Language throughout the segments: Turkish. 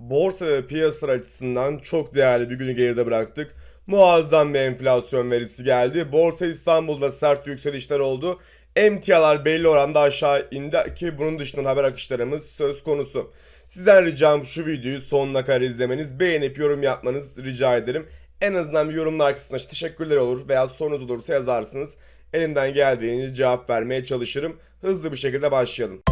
Borsa ve piyasalar açısından çok değerli bir günü geride bıraktık. Muazzam bir enflasyon verisi geldi. Borsa İstanbul'da sert yükselişler oldu. Emtialar belli oranda aşağı indi ki bunun dışında haber akışlarımız söz konusu. Sizden ricam şu videoyu sonuna kadar izlemeniz, beğenip yorum yapmanız rica ederim. En azından bir yorumlar kısmına teşekkürler olur veya sorunuz olursa yazarsınız. Elimden geldiğince cevap vermeye çalışırım. Hızlı bir şekilde başlayalım.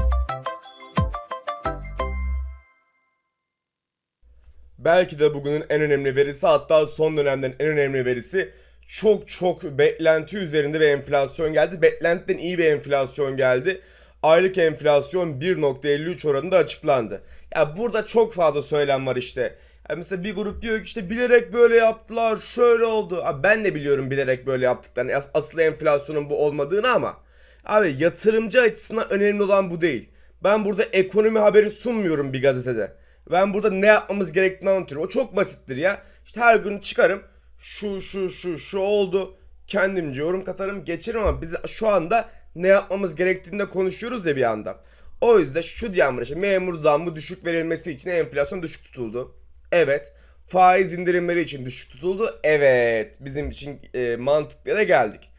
Belki de bugünün en önemli verisi hatta son dönemden en önemli verisi çok çok beklenti üzerinde bir enflasyon geldi. Beklentiden iyi bir enflasyon geldi. Aylık enflasyon 1.53 oranında açıklandı. Ya burada çok fazla söylem var işte. Ya mesela bir grup diyor ki işte bilerek böyle yaptılar, şöyle oldu. Abi ben de biliyorum bilerek böyle yaptıklarını. As- Asıl enflasyonun bu olmadığını ama abi yatırımcı açısından önemli olan bu değil. Ben burada ekonomi haberi sunmuyorum bir gazetede. Ben burada ne yapmamız gerektiğini anlatıyorum. O çok basittir ya. İşte her gün çıkarım. Şu şu şu şu oldu. Kendimce yorum katarım geçerim ama biz şu anda ne yapmamız gerektiğini de konuşuyoruz ya bir anda. O yüzden şu diyen var işte memur zammı düşük verilmesi için enflasyon düşük tutuldu. Evet. Faiz indirimleri için düşük tutuldu. Evet. Bizim için e, mantıklara geldik.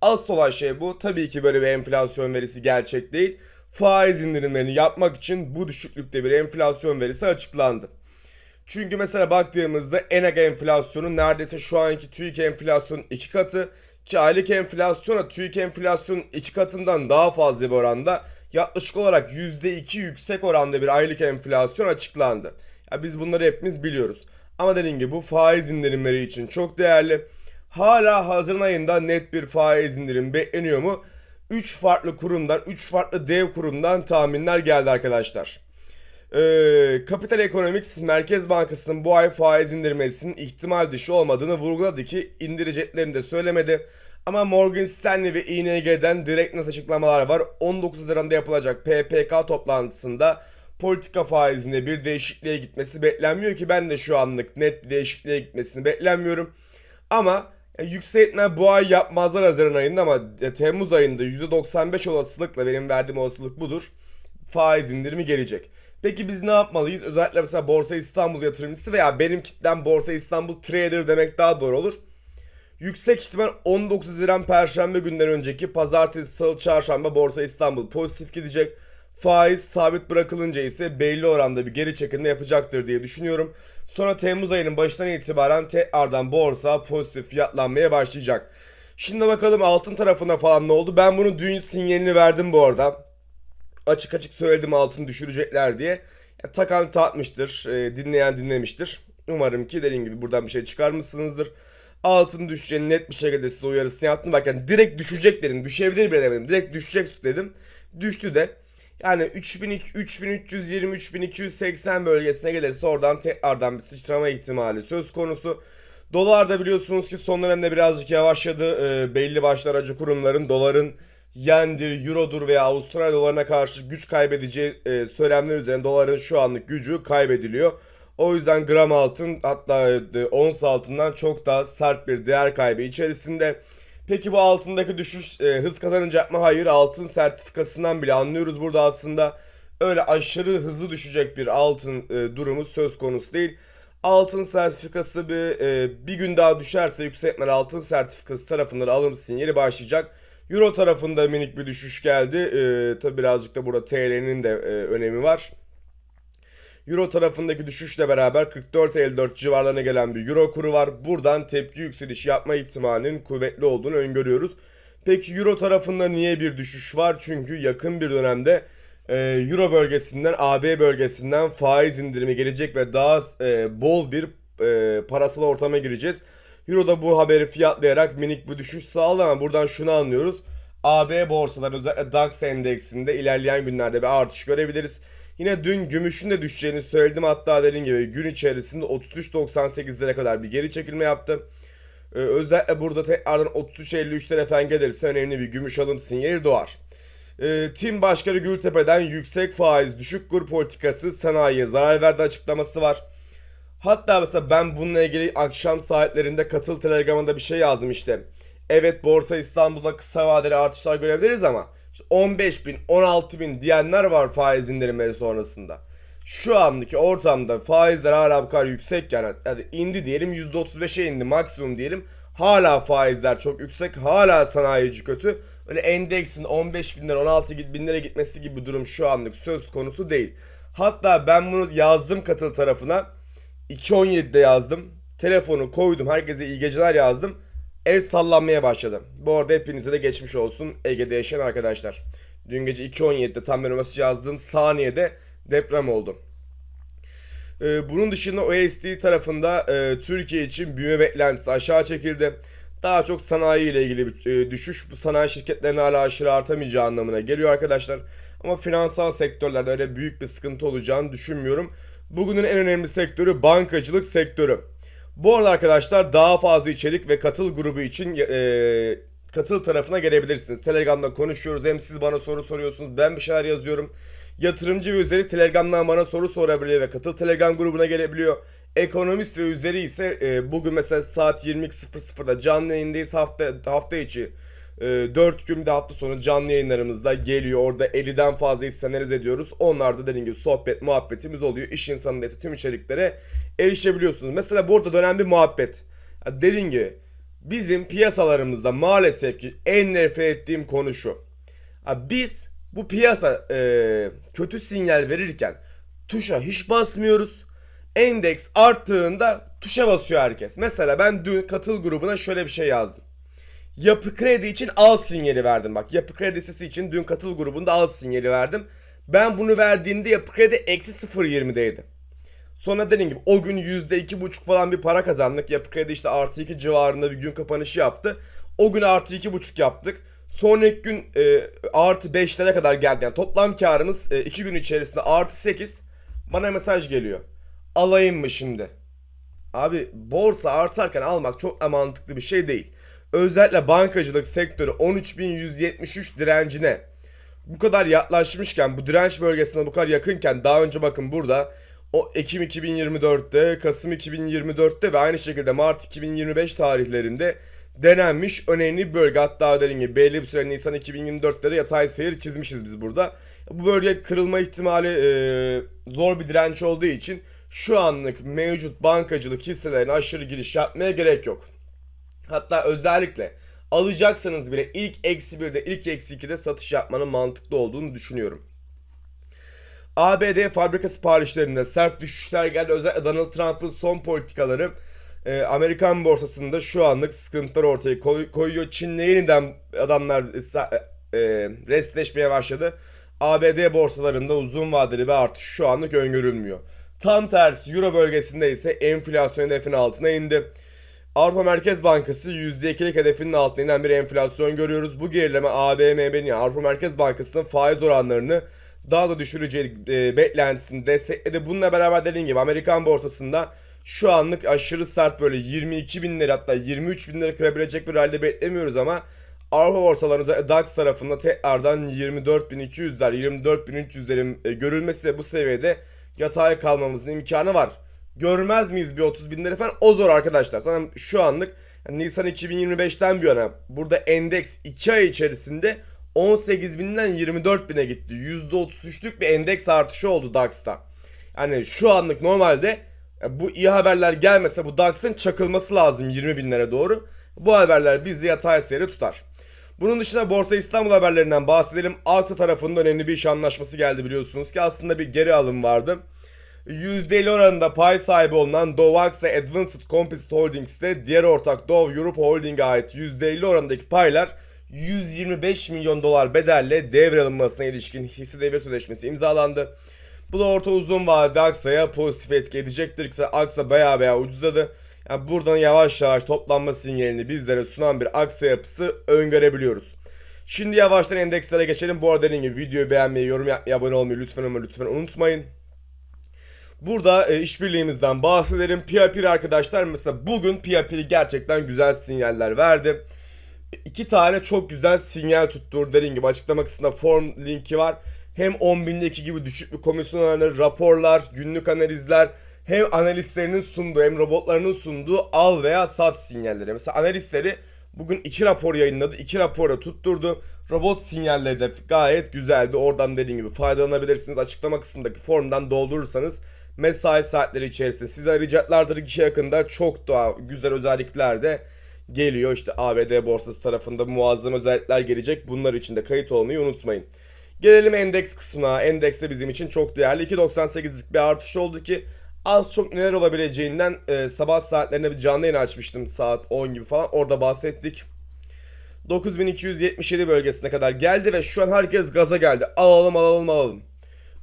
Asıl olan şey bu. Tabii ki böyle bir enflasyon verisi gerçek değil. Faiz indirimlerini yapmak için bu düşüklükte bir enflasyon verisi açıklandı. Çünkü mesela baktığımızda ENAG enflasyonu neredeyse şu anki TÜİK enflasyonun iki katı ki aylık enflasyona TÜİK enflasyonun iki katından daha fazla bir oranda yaklaşık olarak %2 yüksek oranda bir aylık enflasyon açıklandı. Ya biz bunları hepimiz biliyoruz. Ama dediğim gibi bu faiz indirimleri için çok değerli. Hala Haziran ayında net bir faiz indirim bekleniyor mu? 3 farklı kurumdan, 3 farklı dev kurumdan tahminler geldi arkadaşlar. Ee, Capital Economics Merkez Bankası'nın bu ay faiz indirmesinin ihtimal dışı olmadığını vurguladı ki indireceklerini de söylemedi. Ama Morgan Stanley ve ING'den direkt net açıklamalar var. 19 Haziran'da yapılacak PPK toplantısında politika faizinde bir değişikliğe gitmesi beklenmiyor ki ben de şu anlık net değişikliğe gitmesini beklenmiyorum. Ama e, yükseltme bu ay yapmazlar Haziran ayında ama e, Temmuz ayında %95 olasılıkla benim verdiğim olasılık budur. Faiz indirimi gelecek. Peki biz ne yapmalıyız? Özellikle mesela Borsa İstanbul yatırımcısı veya benim kitlem Borsa İstanbul trader demek daha doğru olur. Yüksek ihtimal 19 Haziran Perşembe günden önceki Pazartesi, Salı, Çarşamba Borsa İstanbul pozitif gidecek. Faiz sabit bırakılınca ise belli oranda bir geri çekilme yapacaktır diye düşünüyorum. Sonra Temmuz ayının başından itibaren tekrardan borsa pozitif fiyatlanmaya başlayacak. Şimdi bakalım altın tarafına falan ne oldu? Ben bunun dün sinyalini verdim bu arada. Açık açık söyledim altın düşürecekler diye. Ya, takan tatmıştır, e, dinleyen dinlemiştir. Umarım ki dediğim gibi buradan bir şey çıkarmışsınızdır. Altın düşeceğini net bir şekilde size uyarısını yaptım. Bak yani direkt düşecek dedim. Düşebilir bile demedim. Direkt düşecek dedim. Düştü de. Yani 3320 3280 bölgesine gelirse oradan tekrardan bir sıçrama ihtimali söz konusu. Dolar da biliyorsunuz ki son dönemde birazcık yavaşladı. Ee, belli başlı aracı kurumların doların yendir, eurodur veya Avustralya dolarına karşı güç kaybedeceği e, söylemler üzerine doların şu anlık gücü kaybediliyor. O yüzden gram altın hatta e, ons altından çok daha sert bir değer kaybı içerisinde. Peki bu altındaki düşüş e, hız kazanacak mı? Hayır. Altın sertifikasından bile anlıyoruz burada aslında. Öyle aşırı hızlı düşecek bir altın e, durumu söz konusu değil. Altın sertifikası bir, e, bir gün daha düşerse yükseltmeli altın sertifikası tarafından alım sinyali başlayacak. Euro tarafında minik bir düşüş geldi. E, tabi birazcık da burada TL'nin de e, önemi var. Euro tarafındaki düşüşle beraber 44.54 civarlarına gelen bir Euro kuru var. Buradan tepki yükselişi yapma ihtimalinin kuvvetli olduğunu öngörüyoruz. Peki Euro tarafında niye bir düşüş var? Çünkü yakın bir dönemde e, Euro bölgesinden AB bölgesinden faiz indirimi gelecek ve daha e, bol bir e, parasal ortama gireceğiz. Euro da bu haberi fiyatlayarak minik bir düşüş sağladı ama buradan şunu anlıyoruz. AB borsaları özellikle DAX endeksinde ilerleyen günlerde bir artış görebiliriz. Yine dün gümüşün de düşeceğini söyledim hatta dediğim gibi gün içerisinde 33.98'lere kadar bir geri çekilme yaptı. Ee, özellikle burada tekrardan 33.53'lere falan gelirse önemli bir gümüş alım sinyali doğar. Ee, Tim Başkanı Gültepe'den yüksek faiz düşük kur politikası sanayiye zarar verdi açıklaması var. Hatta mesela ben bununla ilgili akşam saatlerinde katıl telegramında bir şey yazdım işte. Evet Borsa İstanbul'da kısa vadeli artışlar görebiliriz ama 15 bin 16 bin diyenler var faiz indirimleri sonrasında. Şu andaki ortamda faizler hala bu kadar yüksek yani, yani indi diyelim %35'e indi maksimum diyelim. Hala faizler çok yüksek. Hala sanayici kötü. Öyle endeksin 15 bin lira 16 bin lira gitmesi gibi bir durum şu anlık söz konusu değil. Hatta ben bunu yazdım katıl tarafına. 2.17'de yazdım. Telefonu koydum. Herkese iyi geceler yazdım. Ev sallanmaya başladı. Bu arada hepinize de geçmiş olsun Ege'de yaşayan arkadaşlar. Dün gece 2.17'de tam ben o mesajı yazdığım saniyede deprem oldu. Ee, bunun dışında OSD tarafında e, Türkiye için büyüme beklentisi aşağı çekildi. Daha çok sanayi ile ilgili bir e, düşüş bu sanayi şirketlerinin hala aşırı artamayacağı anlamına geliyor arkadaşlar. Ama finansal sektörlerde öyle büyük bir sıkıntı olacağını düşünmüyorum. Bugünün en önemli sektörü bankacılık sektörü. Bu arada arkadaşlar daha fazla içerik ve katıl grubu için e, katıl tarafına gelebilirsiniz. Telegram'da konuşuyoruz. Hem siz bana soru soruyorsunuz. Ben bir şeyler yazıyorum. Yatırımcı ve üzeri Telegram'dan bana soru sorabiliyor ve katıl Telegram grubuna gelebiliyor. Ekonomist ve üzeri ise e, bugün mesela saat 22.00'da canlı yayındayız. Hafta hafta içi e, 4 gün bir de hafta sonu canlı yayınlarımızda geliyor. Orada 50'den fazla iş analiz ediyoruz. Onlarda dediğim gibi sohbet muhabbetimiz oluyor. İş insanında ise tüm içeriklere erişebiliyorsunuz. Mesela burada dönen bir muhabbet. Dediğim gibi bizim piyasalarımızda maalesef ki en nefret ettiğim konu şu. Biz bu piyasa e, kötü sinyal verirken tuşa hiç basmıyoruz. Endeks arttığında tuşa basıyor herkes. Mesela ben dün katıl grubuna şöyle bir şey yazdım. Yapı kredi için al sinyali verdim bak. Yapı kredisi için dün katıl grubunda al sinyali verdim. Ben bunu verdiğimde yapı kredi eksi 0.20'deydi. Sonra dediğim gibi o gün %2.5 falan bir para kazandık. Yapı kredi işte artı 2 civarında bir gün kapanışı yaptı. O gün artı 2.5 yaptık. Sonraki gün e, artı 5'lere kadar geldi. Yani toplam karımız 2 gün içerisinde artı 8. Bana mesaj geliyor. Alayım mı şimdi? Abi borsa artarken almak çok mantıklı bir şey değil. Özellikle bankacılık sektörü 13.173 direncine bu kadar yaklaşmışken bu direnç bölgesine bu kadar yakınken daha önce bakın burada o Ekim 2024'te, Kasım 2024'te ve aynı şekilde Mart 2025 tarihlerinde denenmiş önemli bir bölge. Hatta dediğim gibi belli bir süre Nisan 2024'lere yatay seyir çizmişiz biz burada. Bu bölge kırılma ihtimali e, zor bir direnç olduğu için şu anlık mevcut bankacılık hisselerine aşırı giriş yapmaya gerek yok. Hatta özellikle alacaksanız bile ilk eksi 1'de ilk eksi 2'de satış yapmanın mantıklı olduğunu düşünüyorum. ABD fabrika siparişlerinde sert düşüşler geldi. Özellikle Donald Trump'ın son politikaları e, Amerikan borsasında şu anlık sıkıntılar ortaya koy- koyuyor. Çin'le yeniden adamlar e, restleşmeye başladı. ABD borsalarında uzun vadeli bir artış şu anlık öngörülmüyor. Tam tersi Euro bölgesinde ise enflasyon hedefinin altına indi. Avrupa Merkez Bankası %2'lik hedefinin altına inen bir enflasyon görüyoruz. Bu gerileme ABM'nin yani Avrupa Merkez Bankası'nın faiz oranlarını daha da düşüreceği e, beklentisini destekledi. Bununla beraber dediğim gibi Amerikan borsasında şu anlık aşırı sert böyle 22 bin lira hatta 23 bin lira kırabilecek bir halde beklemiyoruz ama Avrupa borsalarında DAX tarafında tekrardan 24.200'ler 24.300'lerin e, görülmesi bu seviyede yatay kalmamızın imkanı var. Görmez miyiz bir 30 bin lira falan? O zor arkadaşlar. Sana şu anlık yani Nisan 2025'ten bir yana burada endeks 2 ay içerisinde 18 binden 24 bine gitti. %33'lük bir endeks artışı oldu DAX'ta. Yani şu anlık normalde e, bu iyi haberler gelmese bu DAX'ın çakılması lazım 20 binlere doğru. Bu haberler bizi yatay seyre tutar. Bunun dışında Borsa İstanbul haberlerinden bahsedelim. Aksa tarafında önemli bir iş anlaşması geldi biliyorsunuz ki aslında bir geri alım vardı. %50 oranında pay sahibi olunan Dow Aksa Advanced Composite Holdings'te diğer ortak Dow Europe Holding'e ait %50 oranındaki paylar 125 milyon dolar bedelle devralınmasına ilişkin hisse devre sözleşmesi imzalandı. Bu da orta uzun vadede Aksa'ya pozitif etki edecektir. Ki Aksa baya baya ucuzladı. Yani buradan yavaş yavaş toplanma sinyalini bizlere sunan bir Aksa yapısı öngörebiliyoruz. Şimdi yavaştan endekslere geçelim. Bu arada dediğim gibi videoyu beğenmeyi, yorum yapmayı, abone olmayı lütfen ama lütfen unutmayın. Burada e, işbirliğimizden bahsedelim. Piyapir arkadaşlar mesela bugün Piyapir gerçekten güzel sinyaller verdi. İki tane çok güzel sinyal tutturdu dediğim gibi açıklama kısmında form linki var. Hem 10.000'deki gibi düşük bir komisyon oranları, raporlar, günlük analizler, hem analistlerinin sunduğu hem robotlarının sunduğu al veya sat sinyalleri. Mesela analistleri bugün iki rapor yayınladı. iki raporu tutturdu. Robot sinyalleri de gayet güzeldi. Oradan dediğim gibi faydalanabilirsiniz. Açıklama kısmındaki formdan doldurursanız mesai saatleri içerisinde sizi arayacaklardır. İki yakında çok daha güzel özellikler de geliyor. İşte ABD borsası tarafında muazzam özellikler gelecek. Bunlar için de kayıt olmayı unutmayın. Gelelim endeks kısmına. Endeks de bizim için çok değerli. 2.98'lik bir artış oldu ki az çok neler olabileceğinden e, sabah saatlerinde bir canlı yayın açmıştım saat 10 gibi falan. Orada bahsettik. 9277 bölgesine kadar geldi ve şu an herkes gaza geldi. Alalım alalım alalım.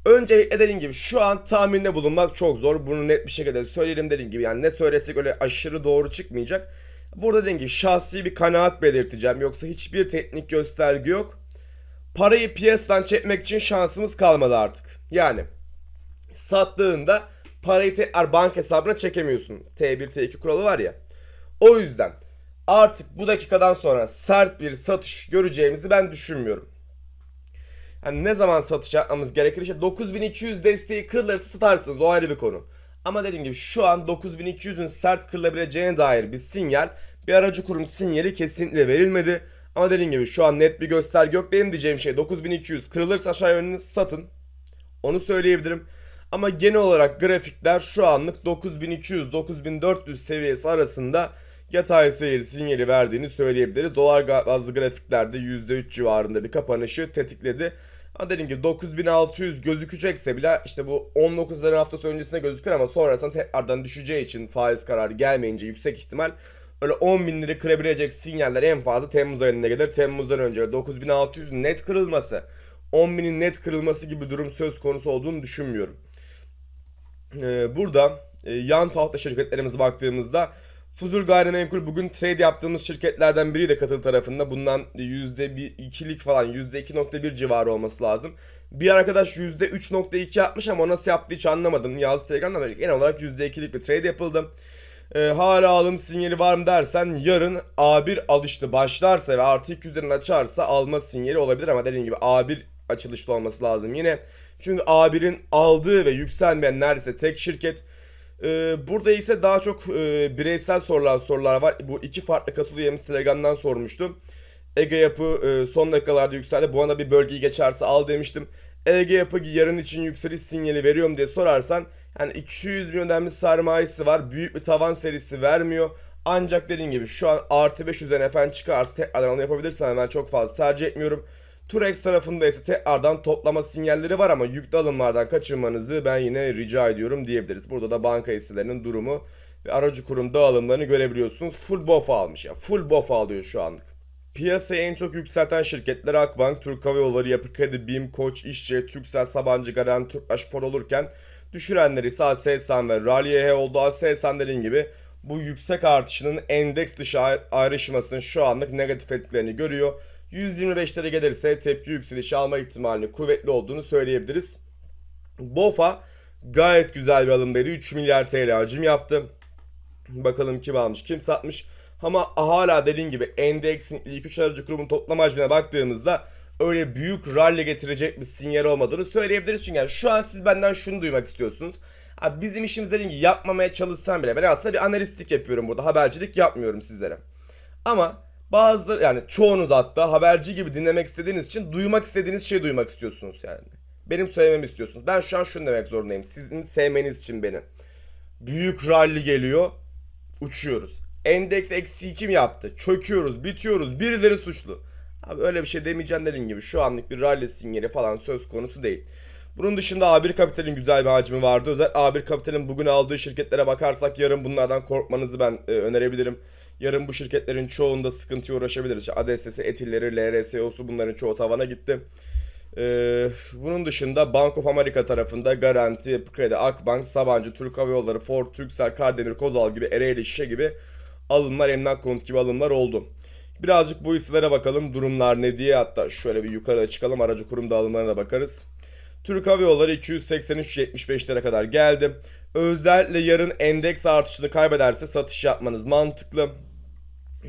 Öncelikle dediğim gibi şu an tahminde bulunmak çok zor. Bunu net bir şekilde söyleyelim dediğim gibi. Yani ne söylesek öyle aşırı doğru çıkmayacak. Burada dediğim gibi şahsi bir kanaat belirteceğim. Yoksa hiçbir teknik gösterge yok. Parayı piyasadan çekmek için şansımız kalmadı artık. Yani sattığında parayı tekrar banka hesabına çekemiyorsun. T1 T2 kuralı var ya. O yüzden artık bu dakikadan sonra sert bir satış göreceğimizi ben düşünmüyorum. Yani ne zaman satış yapmamız gerekir? İşte 9200 desteği kırılırsa satarsınız o ayrı bir konu. Ama dediğim gibi şu an 9200'ün sert kırılabileceğine dair bir sinyal, bir aracı kurum sinyali kesinlikle verilmedi. Ama dediğim gibi şu an net bir gösterge yok. Benim diyeceğim şey 9200 kırılırsa aşağı yönlü satın. Onu söyleyebilirim. Ama genel olarak grafikler şu anlık 9200-9400 seviyesi arasında yatay seyir sinyali verdiğini söyleyebiliriz. Dolar bazlı grafiklerde %3 civarında bir kapanışı tetikledi. Ama dediğim gibi 9600 gözükecekse bile işte bu 19'ların haftası öncesine gözükür ama sonrasında tekrardan düşeceği için faiz kararı gelmeyince yüksek ihtimal öyle 10 bin lira kırabilecek sinyaller en fazla Temmuz ayında gelir. Temmuz'dan önce 9600 net kırılması 10 binin net kırılması gibi durum söz konusu olduğunu düşünmüyorum. Ee, burada e, yan tahta şirketlerimize baktığımızda Fuzul Gayrimenkul bugün trade yaptığımız şirketlerden biri de katıl tarafında. Bundan %2'lik falan %2.1 civarı olması lazım. Bir arkadaş %3.2 yapmış ama nasıl yaptığı hiç anlamadım. Yazdı Telegram'da genel olarak %2'lik bir trade yapıldı. Ee, hala alım sinyali var mı dersen yarın A1 alıştı başlarsa ve artı 200'lerini açarsa alma sinyali olabilir ama dediğim gibi A1 açılışlı olması lazım yine. Çünkü A1'in aldığı ve yükselmeyen neredeyse tek şirket. Ee, burada ise daha çok e, bireysel sorulan sorular var. Bu iki farklı katıl üyemiz Telegram'dan sormuştu. Ege Yapı e, son dakikalarda yükseldi. Bu anda bir bölgeyi geçerse al demiştim. Ege Yapı yarın için yükseliş sinyali veriyorum diye sorarsan yani 200 bin önemli sermayesi var. Büyük bir tavan serisi vermiyor. Ancak dediğim gibi şu an artı 5 üzerine efendim çıkarsa tekrardan onu yapabilirsen hemen çok fazla tercih etmiyorum. Turex tarafında ise tekrardan toplama sinyalleri var ama yüklü alımlardan kaçınmanızı ben yine rica ediyorum diyebiliriz. Burada da banka hisselerinin durumu ve aracı kurum dağılımlarını görebiliyorsunuz. Full BOF almış ya. Full BOF alıyor şu anlık. Piyasayı en çok yükselten şirketler Akbank, Türk Hava Yolları, Yapı Kredi, BİM, Koç, İşçi, Türksel, Sabancı, Garanti, Tüpraş, For olurken düşürenler ise Aselsan ve Ralliye oldu. Aselsan dediğim gibi bu yüksek artışının endeks dışı ayrışmasının şu anlık negatif etkilerini görüyor. 125'lere gelirse tepki yükselişi alma ihtimalinin kuvvetli olduğunu söyleyebiliriz. BOFA gayet güzel bir alımdaydı. 3 milyar TL hacim yaptı. Bakalım kim almış kim satmış. Ama hala dediğim gibi endeksin ilk 3 aracı kurumun toplam hacmine baktığımızda öyle büyük rally getirecek bir sinyal olmadığını söyleyebiliriz. Çünkü yani şu an siz benden şunu duymak istiyorsunuz. Abi bizim işimiz dediğim gibi yapmamaya çalışsam bile ben aslında bir analistlik yapıyorum burada. Habercilik yapmıyorum sizlere. Ama bazıları yani çoğunuz hatta haberci gibi dinlemek istediğiniz için duymak istediğiniz şeyi duymak istiyorsunuz yani. Benim söylememi istiyorsunuz. Ben şu an şunu demek zorundayım. Sizin sevmeniz için beni. Büyük rally geliyor. Uçuyoruz. Endeks eksi 2 mi yaptı? Çöküyoruz, bitiyoruz. Birileri suçlu. Abi öyle bir şey demeyeceğim dediğim gibi. Şu anlık bir rally sinyali falan söz konusu değil. Bunun dışında A1 Kapital'in güzel bir hacmi vardı. Özel A1 Kapital'in bugün aldığı şirketlere bakarsak yarın bunlardan korkmanızı ben e, önerebilirim. Yarın bu şirketlerin çoğunda sıkıntıya uğraşabiliriz. İşte ADS'si, Etilleri, LRSO'su bunların çoğu tavana gitti. Ee, bunun dışında Bank of America tarafında Garanti, Yapı Kredi, Akbank, Sabancı, Türk Hava Yolları, Ford, Türksel, Kardemir, Kozal gibi Ereğli, Şişe gibi alımlar, emlak konut gibi alımlar oldu. Birazcık bu hisselere bakalım durumlar ne diye hatta şöyle bir yukarı çıkalım aracı kurum dağılımlarına bakarız. Türk Hava Yolları 283.75'lere kadar geldi. Özellikle yarın endeks artışını kaybederse satış yapmanız mantıklı.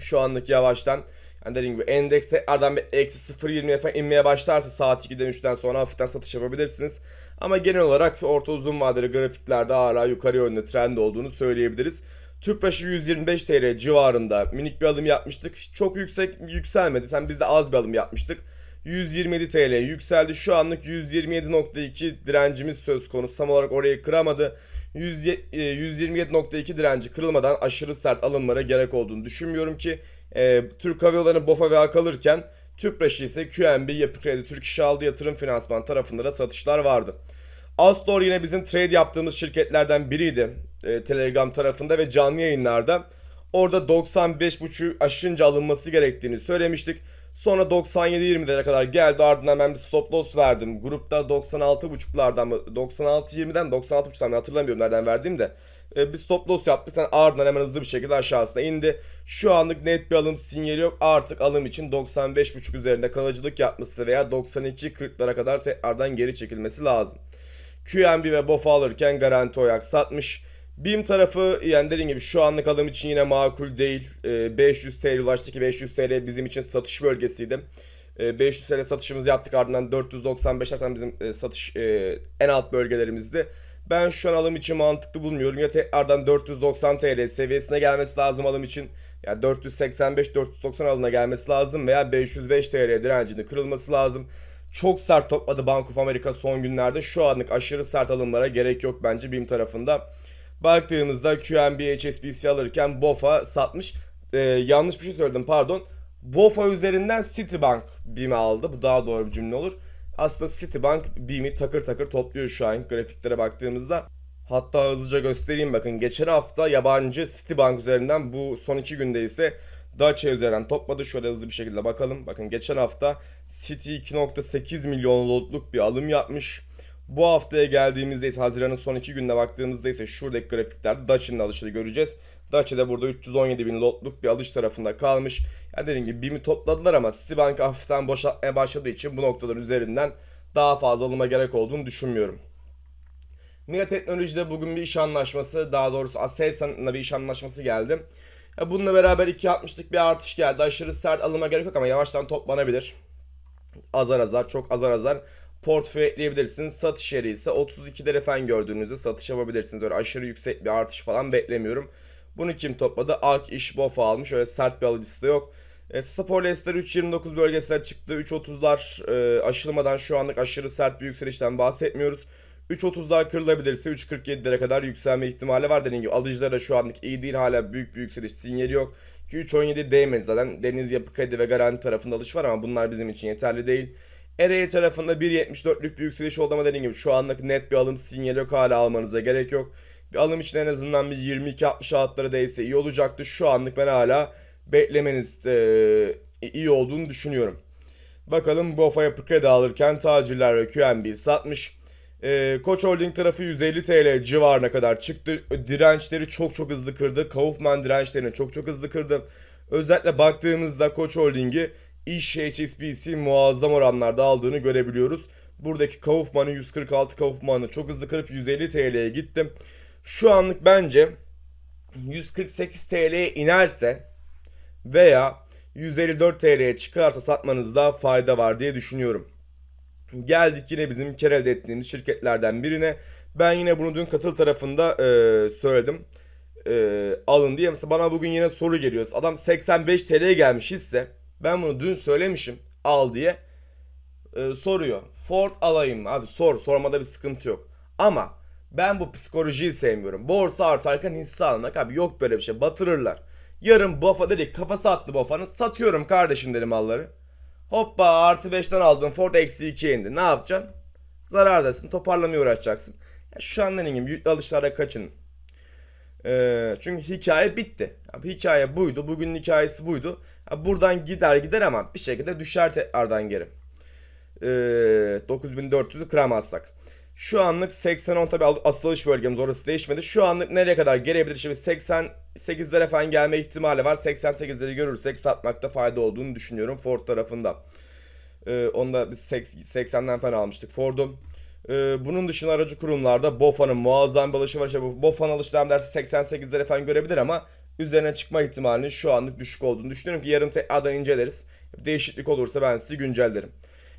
Şu anlık yavaştan yani dediğim gibi endeks tekrardan bir eksi 0.20'ye falan inmeye başlarsa saat 2'den 3'ten sonra hafiften satış yapabilirsiniz. Ama genel olarak orta uzun vadeli grafiklerde hala yukarı yönlü trend olduğunu söyleyebiliriz. Tüpraş'ı 125 TL civarında minik bir alım yapmıştık. Çok yüksek yükselmedi. Sen biz de az bir alım yapmıştık. 127 TL yükseldi. Şu anlık 127.2 direncimiz söz konusu. Tam olarak orayı kıramadı. 100 e, 127.2 direnci kırılmadan aşırı sert alımlara gerek olduğunu düşünmüyorum ki e, Türk Hava Yolları'nın BOFA ve kalırken Tüpraş'ı ise QNB, Yapı Kredi, Türk İş Aldı Yatırım Finansman tarafında da satışlar vardı. Astor yine bizim trade yaptığımız şirketlerden biriydi e, Telegram tarafında ve canlı yayınlarda. Orada 95.5'ü aşınca alınması gerektiğini söylemiştik. Sonra 97-20'lere kadar geldi ardından ben bir stop loss verdim. Grupta 96.5'lardan mı 96-20'den 96.5'tan mı hatırlamıyorum nereden verdiğim de. E, bir stop loss yaptık. Sen ardından hemen hızlı bir şekilde aşağısına indi. Şu anlık net bir alım sinyali yok. Artık alım için 95.5 üzerinde kalıcılık yapması veya 92-40'lara kadar tekrardan geri çekilmesi lazım. QNB ve BOFA alırken garanti oyak satmış. BİM tarafı yani dediğim gibi şu anlık alım için yine makul değil. Ee, 500 TL ulaştı ki 500 TL bizim için satış bölgesiydi. Ee, 500 TL satışımızı yaptık ardından 495 zaten bizim e, satış e, en alt bölgelerimizdi. Ben şu an alım için mantıklı bulmuyorum. Ya tekrardan 490 TL seviyesine gelmesi lazım alım için. Ya yani 485-490 alına gelmesi lazım veya 505 TL direncini kırılması lazım. Çok sert topladı Bank of America son günlerde. Şu anlık aşırı sert alımlara gerek yok bence BİM tarafında. Baktığımızda QNB HSBC alırken BOFA satmış. Ee, yanlış bir şey söyledim pardon. BOFA üzerinden Citibank BİM'i aldı. Bu daha doğru bir cümle olur. Aslında Citibank BİM'i takır takır topluyor şu an grafiklere baktığımızda. Hatta hızlıca göstereyim bakın. Geçen hafta yabancı Citibank üzerinden bu son iki günde ise Dacia üzerinden topladı. Şöyle hızlı bir şekilde bakalım. Bakın geçen hafta City 2.8 milyon lotluk bir alım yapmış. Bu haftaya geldiğimizde ise Haziran'ın son iki gününe baktığımızda ise şuradaki grafiklerde Dacia'nın alışını göreceğiz. Dacia da burada 317 bin lotluk bir alış tarafında kalmış. Yani dediğim gibi BİM'i topladılar ama Citibank hafiften boşaltmaya başladığı için bu noktaların üzerinden daha fazla alıma gerek olduğunu düşünmüyorum. Mia Teknoloji'de bugün bir iş anlaşması, daha doğrusu Aselsan'la bir iş anlaşması geldi. Bununla beraber 2.60'lık bir artış geldi. Aşırı sert alıma gerek yok ama yavaştan toplanabilir. Azar azar, çok azar azar portföy ekleyebilirsiniz. Satış yeri ise 32 fen gördüğünüzde satış yapabilirsiniz. Öyle aşırı yüksek bir artış falan beklemiyorum. Bunu kim topladı? Ak iş bofa almış. Öyle sert bir alıcısı da yok. E, Stop Lester 3.29 bölgesine çıktı. 3.30'lar e, aşılmadan şu anlık aşırı sert bir yükselişten bahsetmiyoruz. 3.30'lar kırılabilirse 3.47'lere kadar yükselme ihtimali var. Dediğim gibi alıcılar da şu anlık iyi değil. Hala büyük bir yükseliş sinyali yok. Ki 3.17 değmedi zaten. Deniz Yapı Kredi ve Garanti tarafında alış var ama bunlar bizim için yeterli değil. RA tarafında 1.74'lük bir yükseliş oldu ama dediğim gibi şu anlık net bir alım sinyali yok hala almanıza gerek yok. Bir alım için en azından bir 22-60 altlara değse iyi olacaktı. Şu anlık ben hala beklemeniz e, iyi olduğunu düşünüyorum. Bakalım BOFA yapı kredi alırken tacirler ve QNB satmış. E, Koç Holding tarafı 150 TL civarına kadar çıktı. Dirençleri çok çok hızlı kırdı. Kaufman dirençlerini çok çok hızlı kırdı. Özellikle baktığımızda Koç Holding'i iş HSBC muazzam oranlarda aldığını görebiliyoruz. Buradaki Kaufman'ı 146 Kaufman'ı çok hızlı kırıp 150 TL'ye gittim. Şu anlık bence 148 TL'ye inerse veya 154 TL'ye çıkarsa satmanızda fayda var diye düşünüyorum. Geldik yine bizim kar elde ettiğimiz şirketlerden birine. Ben yine bunu dün katıl tarafında e, söyledim. E, alın diye. Mesela bana bugün yine soru geliyor. Adam 85 TL'ye gelmiş hisse. Ben bunu dün söylemişim al diye. E, soruyor. Ford alayım mı? Abi sor. Sormada bir sıkıntı yok. Ama ben bu psikolojiyi sevmiyorum. Borsa artarken hisse almak abi yok böyle bir şey. Batırırlar. Yarın BOFA dedik kafası attı BOFA'nın. Satıyorum kardeşim dedim malları. Hoppa artı 5'ten aldın Ford eksi 2'ye indi. Ne yapacaksın? Zarardasın. Toparlamaya uğraşacaksın. Ya şu an dediğim gibi yüklü alışlara kaçın. Ee, çünkü hikaye bitti. Abi, hikaye buydu. Bugünün hikayesi buydu. Buradan gider gider ama bir şekilde düşer tekrardan geri. Ee, 9400'ü kıramazsak. Şu anlık 80-10 tabi asılış bölgemiz orası değişmedi. Şu anlık nereye kadar gelebilir? Şimdi 88'lere falan gelme ihtimali var. 88'leri görürsek satmakta fayda olduğunu düşünüyorum Ford tarafında. Ee, onu da biz 80'den falan almıştık Ford'u. Ee, bunun dışında aracı kurumlarda BOFA'nın muazzam bir alışı var. İşte BOFA'nın alışlarım dersi 88'lere falan görebilir ama üzerine çıkma ihtimalinin şu anlık düşük olduğunu düşünüyorum ki yarın tekrardan inceleriz. Değişiklik olursa ben sizi güncellerim.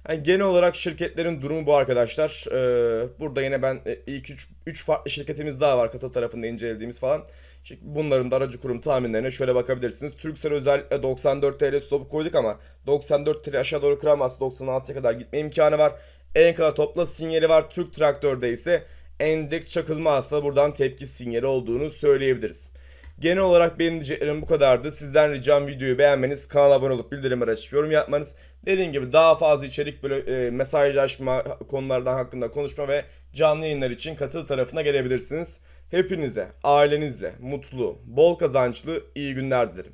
Yani genel olarak şirketlerin durumu bu arkadaşlar. Ee, burada yine ben e, ilk 3 farklı şirketimiz daha var katıl tarafında incelediğimiz falan. Şimdi bunların da aracı kurum tahminlerine şöyle bakabilirsiniz. Turkcell özellikle 94 TL stop koyduk ama 94 TL aşağı doğru kıramaz. 96'ya kadar gitme imkanı var. En kadar topla sinyali var. Türk Traktör'de ise endeks çakılma aslında buradan tepki sinyali olduğunu söyleyebiliriz. Genel olarak benim diyeceklerim bu kadardı. Sizden ricam videoyu beğenmeniz, kanala abone olup bildirimleri açıp yorum yapmanız. Dediğim gibi daha fazla içerik böyle e, mesajlaşma konulardan hakkında konuşma ve canlı yayınlar için katıl tarafına gelebilirsiniz. Hepinize, ailenizle mutlu, bol kazançlı iyi günler dilerim.